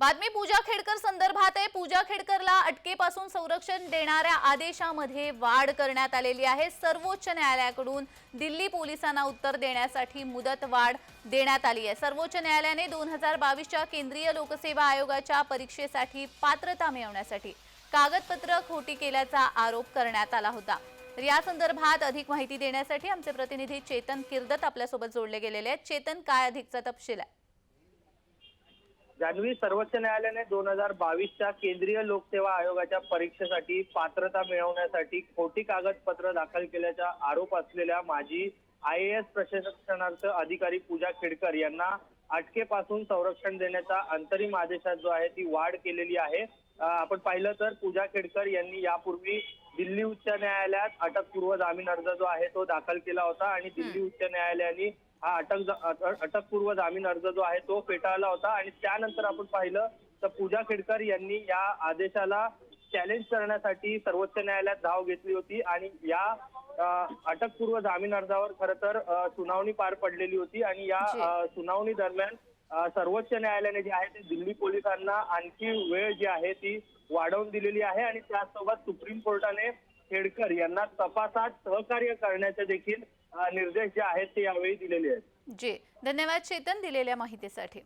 बातमी पूजा खेडकर संदर्भात आहे. पूजा खेडकरला अटकेपासून संरक्षण देणाऱ्या आदेशामध्ये वाढ करण्यात आलेली आहे. सर्वोच्च न्यायालयाकडून दिल्ली पोलिसांना उत्तर देण्यासाठी मुदत वाढ देण्यात आली आहे. सर्वोच्च न्यायालयाने दोन हजार बावीसच्या केंद्रीय लोकसेवा आयोगाच्या परीक्षेसाठी पात्रता मिळवण्यासाठी कागदपत्र खोटी केल्याचा आरोप करण्यात आला होता. तर या संदर्भात अधिक माहिती देण्यासाठी आमचे प्रतिनिधी चेतन किर्दत आपल्यासोबत जोडले गेलेले आहेत. चेतन काय अधिकचा तपशील आहे? जान्हवी सर्वोच्च न्यायालयाने दोन हजार बावीसच्या केंद्रीय लोकसेवा आयोगाच्या परीक्षेसाठी पात्रता मिळवण्यासाठी खोटी कागदपत्र दाखल केल्याचा आरोप असलेल्या माजी आय एस प्रशिक्षणार्थ अधिकारी पूजा खेडकर यांना अटकेपासून संरक्षण देण्याचा अंतरिम आदेशात जो आहे ती वाढ केलेली आहे. आपण पाहिलं तर पूजा खेडकर यांनी यापूर्वी दिल्ली उच्च न्यायालयात अटकपूर्व जामीन अर्ज जो आहे तो दाखल केला होता आणि दिल्ली उच्च न्यायालयाने हा अटक अटकपूर्व जामीन अर्ज जो आहे तो फेटाळला होता आणि त्यानंतर आपण पाहिलं तर पूजा खेडकर यांनी या आदेशाला चॅलेंज करण्यासाठी सर्वोच्च न्यायालयात धाव घेतली होती आणि या अटकपूर्व जामीन अर्जावर खरं तर सुनावणी पार पडलेली होती आणि या सुनावणी दरम्यान सर्वोच्च न्यायालयाने जे आहे ते दिल्ली पोलिसांना आणखी वेळ जी आहे ती वाढवून दिलेली आहे आणि त्याचसोबत सुप्रीम कोर्टाने खेडकर यांना तपासात सहकार्य करण्याचे देखील निर्देश जे आहेत ते यावेळी दिलेले आहेत. जी. धन्यवाद चेतन दिलेल्या माहितीसाठी.